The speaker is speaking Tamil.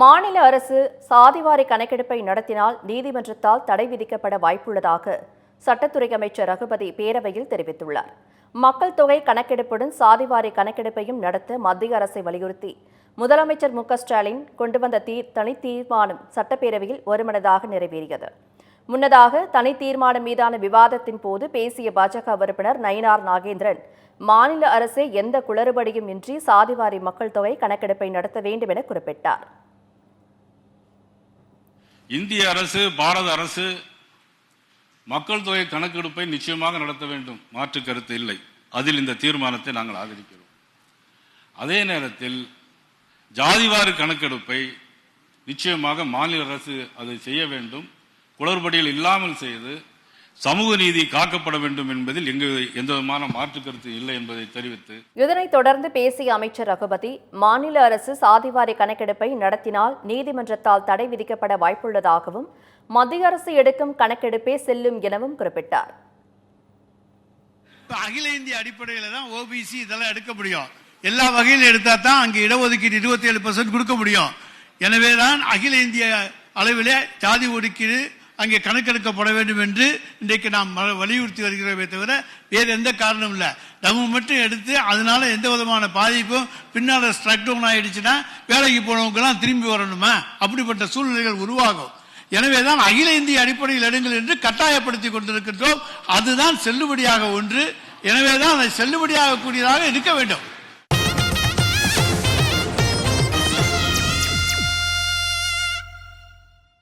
மாநில அரசு சாதிவாரி கணக்கெடுப்பை நடத்தினால் நீதிமன்றத்தால் தடை விதிக்கப்பட வாய்ப்புள்ளதாக சட்டத்துறை அமைச்சர் ரகுபதி பேரவையில் தெரிவித்துள்ளார். மக்கள் தொகை கணக்கெடுப்புடன் சாதிவாரி கணக்கெடுப்பையும் நடத்த மத்திய அரசை வலியுறுத்தி முதலமைச்சர் மு ஸ்டாலின் கொண்டு வந்த தீ தனி தீர்மானம் சட்டப்பேரவையில் ஒருமனதாக நிறைவேறியது. முன்னதாக தனி தீர்மானம் மீதான விவாதத்தின் போது பேசிய பாஜக உறுப்பினர் நயினார் நாகேந்திரன் மாநில அரசே எந்த குளறுபடியும் இன்றி சாதிவாரி மக்கள் தொகை கணக்கெடுப்பை நடத்த வேண்டும் என குறிப்பிட்டார். இந்திய அரசு பாரத அரசு மக்கள் தொகை கணக்கெடுப்பை நிச்சயமாக நடத்த வேண்டும். மாற்று கருத்து இல்லை. அதில் இந்த தீர்மானத்தை நாங்கள் ஆதரிக்கிறோம். அதே நேரத்தில் ஜாதிவாரி கணக்கெடுப்பை நிச்சயமாக மாநில அரசு அதை செய்ய வேண்டும். குளறுபடியில் இல்லாமல் செய்து சமூக நீதி காக்கப்பட வேண்டும் என்பதில் எங்க எந்த விதமான மாற்று கருத்து இல்லை என்பதை தெரிவித்து இதனைத் தொடர்ந்து பேசிய அமைச்சர் ரகுபதி மாநில அரசு சாதிவாரி கணக்கெடுப்பை நடத்தினால் நீதிமன்றத்தால் தடை விதிக்கப்பட வாய்ப்புள்ளதாகவும் மத்திய அரசு எடுக்கும் கணக்கெடுப்பே செல்லும் எனவும் குறிப்பிட்டார். இப்ப அகில இந்திய அடிப்படையில் தான் ஓபிசி இதெல்லாம் எடுக்க முடியும். எல்லா வகையிலும் எடுத்தா தான் அங்கே இடஒதுக்கீடு இருபத்தி ஏழு கொடுக்க முடியும். எனவே தான் அகில இந்திய அளவிலே ஜாதி ஒதுக்கீடு அங்கே கணக்கெடுக்கப்பட வேண்டும் என்று இன்றைக்கு நாம் ம- வலியுறுத்தி வருகிறோமே தவிர வேறு எந்த காரணமும் இல்லை. நம்ம மட்டும் எடுத்து அதனால எந்த விதமான பாதிப்பும் பின்னால் ஸ்ட்ரக் டவுன் ஆயிடுச்சுன்னா வேலைக்கு போனவங்கெல்லாம் திரும்பி வரணுமா? அப்படிப்பட்ட சூழ்நிலைகள் உருவாகும். எனவே தான் அகில இந்திய அடிப்படையில் எடுங்கள் என்று கட்டாயப்படுத்தி கொண்டிருக்கின்றோம். அதுதான் செல்லுபடியாக ஒன்று. எனவே தான் அதை செல்லுபடியாக கூடியதாக இருக்க வேண்டும்.